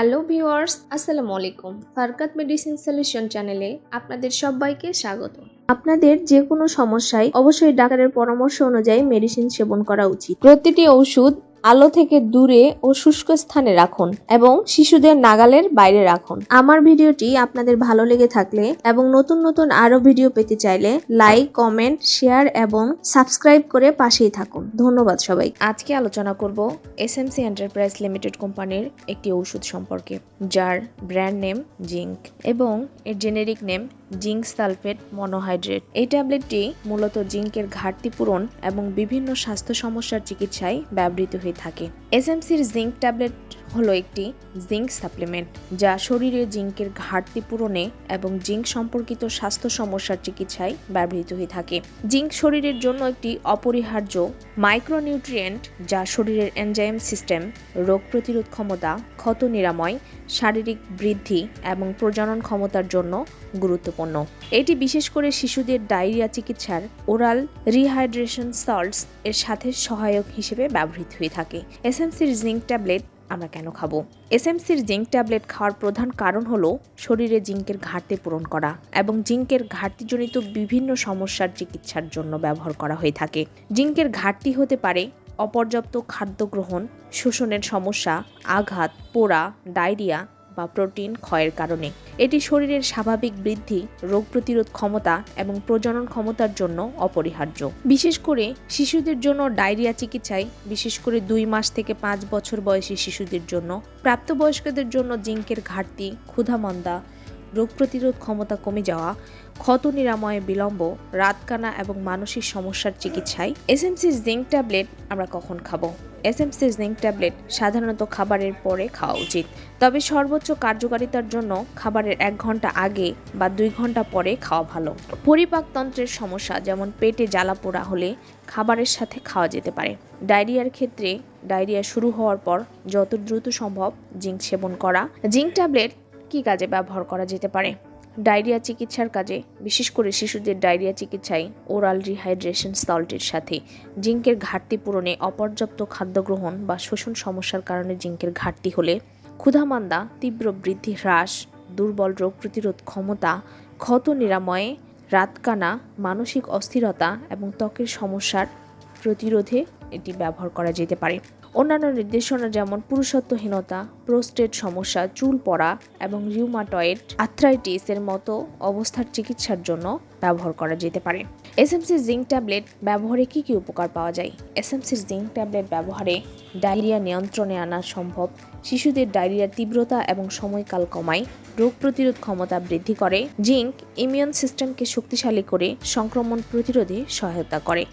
Hello viewers, আসসালামু আলাইকুম। ফারকাত medicine solution চ্যানেলে আপনাদের সবাইকে স্বাগত। আপনাদের যে কোনো সমস্যায় অবশ্যই ডাক্তারের পরামর্শ অনুযায়ী মেডিসিন সেবন করা উচিত। প্রতিটি ওষুধ আলো থেকে দূরে ও শুষ্ক স্থানে রাখুন এবং শিশুদের নাগালের বাইরে রাখুন। আমার ভিডিওটি আপনাদের ভালো লেগে থাকলে এবং নতুন নতুন আরও ভিডিও পেতে চাইলে লাইক, কমেন্ট, শেয়ার এবং সাবস্ক্রাইব করে পাশেই থাকুন। ধন্যবাদ সবাই আজকে আলোচনা করব S M C enterprise limited কোম্পানির একটি ওষুধ সম্পর্কে, যার ব্র্যান্ড নেম জিঙ্ক এবং এর generic name zinc sulphate monohydrate. এই ট্যাবলেটটি মূলত জিঙ্কের ঘাটতি পূরণ এবং বিভিন্ন স্বাস্থ্য সমস্যার চিকিৎসায় ব্যবহৃত হয়ে থাকে। এসএমসির জিঙ্ক ট্যাবলেট হলো একটি জিঙ্ক সাপ্লিমেন্ট, যা শরীরে জিঙ্কের ঘাটতি পূরণে এবং জিঙ্ক সম্পর্কিত স্বাস্থ্য সমস্যার চিকিৎসায় ব্যবহৃত হয়ে থাকে। জিঙ্ক শরীরের জন্য একটি অপরিহার্য মাইক্রোনিউট্রিয়েন্ট, যা শরীরের এনজাইম সিস্টেম, রোগ প্রতিরোধ ক্ষমতা, ক্ষত নিরাময়, শারীরিক বৃদ্ধি এবং প্রজনন ক্ষমতার জন্য গুরুত্বপূর্ণ। এটি বিশেষ করে শিশুদের ডায়রিয়া চিকিৎসার ওরাল রিহাইড্রেশন সল্টস এর সাথে সহায়ক হিসেবে ব্যবহৃত হয়ে থাকে। এসএমসির জিঙ্ক ট্যাবলেট আমরা কেন খাব? এসএমসির জিঙ্ক ট্যাবলেট খাওয়ার প্রধান কারণ হলো শরীরে জিঙ্কের ঘাটতি পূরণ করা এবং জিঙ্কের ঘাটতিজনিত বিভিন্ন সমস্যার চিকিৎসার জন্য ব্যবহার করা হয়ে থাকে। জিঙ্কের ঘাটতি হতে পারে অপর্যাপ্ত খাদ্য গ্রহণ, শোষণের সমস্যা, আঘাত, পোড়া, ডায়রিয়া বা প্রোটিন ক্ষয়ের কারণে। এটি শরীরের স্বাভাবিক বৃদ্ধি, রোগ প্রতিরোধ ক্ষমতা এবং প্রজনন ক্ষমতার জন্য অপরিহার্য। বিশেষ করে শিশুদের জন্য ডায়রিয়া চিকিৎসায়, বিশেষ করে দুই মাস থেকে পাঁচ বছর বয়সী শিশুদের জন্য, প্রাপ্তবয়স্কদের জন্য জিঙ্কের ঘাটতি, ক্ষুধামন্দা রোগ প্রতিরোধ ক্ষমতা কমে যাওয়া, ক্ষত নিরাময়ে বিলম্ব, রাতকানা এবং মানসিক সমস্যার চিকিৎসায়। এসএমসি জিঙ্ক ট্যাবলেট আমরা কখন খাব? এসএমসি জিঙ্ক ট্যাবলেট সাধারণত খাবারের পরে খাওয়া উচিত। তবে সর্বোচ্চ কার্যকারিতার জন্য খাবারের এক ঘণ্টা আগে বা দুই ঘণ্টা পরে খাওয়া ভালো। পরিপাকতন্ত্রের সমস্যা যেমন পেটে জ্বালা পোড়া হলে খাবারের সাথে খাওয়া যেতে পারে। ডায়রিয়ার ক্ষেত্রে ডায়রিয়া শুরু হওয়ার পর যত দ্রুত সম্ভব জিঙ্ক সেবন করা। জিঙ্ক ট্যাবলেট কী কাজে ব্যবহার করা যেতে পারে? ডায়রিয়া চিকিৎসার কাজে, বিশেষ করে শিশুদের ডায়রিয়া চিকিৎসায় ওরাল রিহাইড্রেশন সল্টের সাথে, জিঙ্কের ঘাটতি পূরণে অপর্যাপ্ত খাদ্য গ্রহণ বা শোষণ সমস্যার কারণে জিঙ্কের ঘাটতি হলে ক্ষুধামান্দা, তীব্র বৃদ্ধি হ্রাস, দুর্বল রোগ প্রতিরোধ ক্ষমতা, ক্ষত নিরাময়ে, রাতকানা, মানসিক অস্থিরতা এবং ত্বকের সমস্যার প্রতিরোধে এটি ব্যবহার করা যেতে পারে। অন্যান্য নির্দেশনা যেমন পুরুষত্বহীনতা, প্রোস্টেট সমস্যা, চুল পড়া এবং রিউমাটয়েড আর্থ্রাইটিসের মতো অবস্থার চিকিৎসার জন্য ব্যবহার করা যেতে পারে। এসএমসি জিঙ্ক ট্যাবলেট ব্যবহারে কী কী উপকার পাওয়া যায়? এসএমসি জিঙ্ক ট্যাবলেট ব্যবহারে ডায়রিয়া নিয়ন্ত্রণে আনা সম্ভব। শিশুদের ডায়রিয়ার তীব্রতা এবং সময়কাল কমায়। রোগ প্রতিরোধ ক্ষমতা বৃদ্ধি করে। জিঙ্ক ইমিউন সিস্টেমকে শক্তিশালী করে সংক্রমণ প্রতিরোধে সহায়তা করে।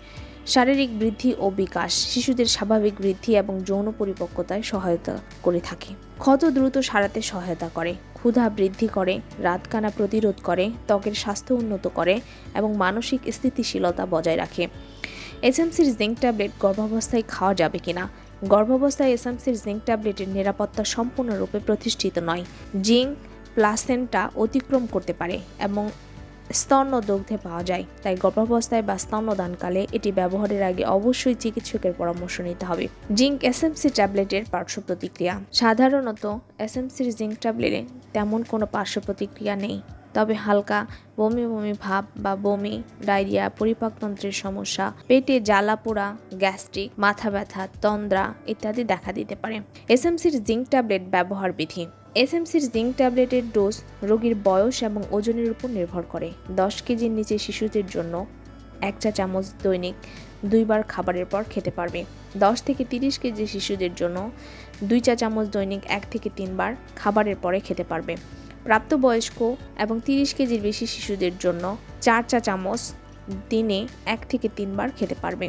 শারীরিক বৃদ্ধি ও বিকাশ। শিশুদের স্বাভাবিক বৃদ্ধি এবং যৌন পরিপক্কতায় সহায়তা করে থাকে। ক্ষত দ্রুত সারাতে সহায়তা করে। ক্ষুধা বৃদ্ধি করে, রাতকানা প্রতিরোধ করে, ত্বকের স্বাস্থ্য উন্নত করে এবং মানসিক স্থিতিশীলতা বজায় রাখে। এসএমসির জিঙ্ক ট্যাবলেট গর্ভাবস্থায় খাওয়া যাবে কিনা? গর্ভাবস্থায় এসএমসির জিঙ্ক ট্যাবলেটের নিরাপত্তা সম্পূর্ণরূপে প্রতিষ্ঠিত নয়। জিঙ্ক প্লাসেন্টা অতিক্রম করতে পারে এবং স্তন্য দগ্ধে পাওয়া যায়। তাই গর্ভাবস্থায় বা স্তন্যদানকালে এটি ব্যবহারের আগে অবশ্যই চিকিৎসকের পরামর্শ নিতে হবে। জিঙ্ক এসএমসি ট্যাবলেটের পার্শ্ব প্রতিক্রিয়া সাধারণত এসএমসির জিঙ্ক ট্যাবলেটে তেমন কোনো পার্শ্ব প্রতিক্রিয়া নেই। তবে হালকা বমি বমি ভাব বা বমি, ডায়রিয়া, পরিপাকতন্ত্রের সমস্যা, পেটে জ্বালা পোড়া, গ্যাস্ট্রিক, মাথা ব্যথা, তন্দ্রা ইত্যাদি দেখা দিতে পারে। এসএমসির জিঙ্ক ট্যাবলেট ব্যবহার বিধি। এসএমসির জিঙ্ক ট্যাবলেটের ডোজ রোগীর বয়স এবং ওজনের উপর নির্ভর করে। দশ কেজির নিচে শিশুদের জন্য এক চা চামচ দৈনিক দুইবার খাবারের পর খেতে পারবে। দশ থেকে তিরিশ কেজি শিশুদের জন্য দুই চা চামচ দৈনিক এক থেকে তিনবার খাবারের পরে খেতে পারবে। প্রাপ্তবয়স্ক এবং তিরিশ কেজির বেশি শিশুদের জন্য চার চা চামচ দিনে এক থেকে তিনবার খেতে পারবে।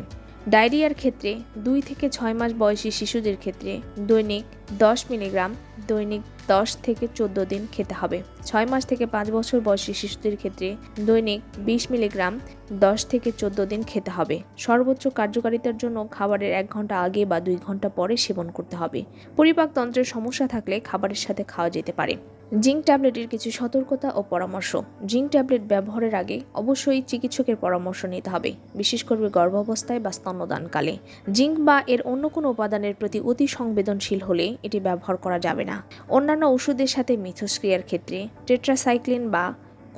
ডায়রিয়ার ক্ষেত্রে দুই থেকে ছয় মাস বয়সী শিশুদের ক্ষেত্রে দৈনিক দশ মিলিগ্রাম, দৈনিক দশ থেকে চোদ্দ দিন খেতে হবে। ছয় মাস থেকে পাঁচ বছর বয়সী শিশুদের ক্ষেত্রে দৈনিক বিশ মিলিগ্রাম, দশ থেকে চোদ্দ দিন খেতে হবে। সর্বোচ্চ কার্যকারিতার জন্য খাবারের এক ঘণ্টা আগে বা দুই ঘণ্টা পরে সেবন করতে হবে। পরিপাকতন্ত্রের সমস্যা থাকলে খাবারের সাথে খাওয়া যেতে পারে। জিঙ্ক ট্যাবলেটের কিছু সতর্কতা ও পরামর্শ। জিঙ্ক ট্যাবলেট ব্যবহারের আগে অবশ্যই চিকিৎসকের পরামর্শ নিতে হবে, বিশেষ করে গর্ভাবস্থায় বা স্তন্যদানকালে। জিঙ্ক বা এর অন্য কোনো উপাদানের প্রতি অতি সংবেদনশীল হলে এটি ব্যবহার করা যাবে না। অন্যান্য ওষুধের সাথে মিথস্ক্রিয়ার ক্ষেত্রে টেট্রাসাইক্লিন বা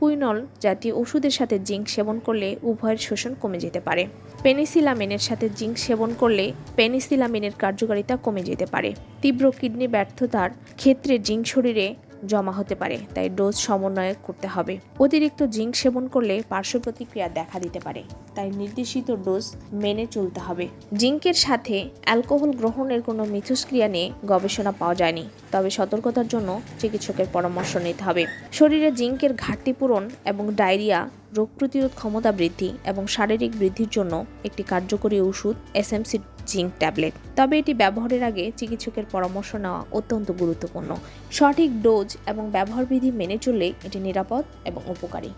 কুইনল জাতীয় ওষুধের সাথে জিঙ্ক সেবন করলে উভয়ের শোষণ কমে যেতে পারে। পেনিসিলামিনের সাথে জিঙ্ক সেবন করলে পেনিসিলামিনের কার্যকারিতা কমে যেতে পারে। তীব্র কিডনি ব্যর্থতার ক্ষেত্রে জিঙ্ক শরীরে জমা হতে পারে, তাই ডোজ সমন্বয় করতে হবে। অতিরিক্ত জিঙ্ক সেবন করলে পার্শ্ব প্রতিক্রিয়া দেখা দিতে পারে, তাই নির্দেশিত ডোজ মেনে চলতে হবে। জিঙ্কের সাথে অ্যালকোহল গ্রহণের কোনো মিথস্ক্রিয়া নিয়ে গবেষণা পাওয়া যায়নি, তবে সতর্কতার জন্য চিকিৎসকের পরামর্শ নিতে হবে। শরীরে জিঙ্কের ঘাটতি পূরণ এবং ডায়রিয়া, রোগ প্রতিরোধ ক্ষমতা বৃদ্ধি এবং শারীরিক বৃদ্ধির জন্য একটি কার্যকরী ওষুধ এসএমসি জিঙ্ক ট্যাবলেট। তবে এটি ব্যবহারের আগে চিকিৎসকের পরামর্শ নেওয়া অত্যন্ত গুরুত্বপূর্ণ। সঠিক ডোজ এবং ব্যবহারবিধি মেনে চললে এটি নিরাপদ এবং উপকারী।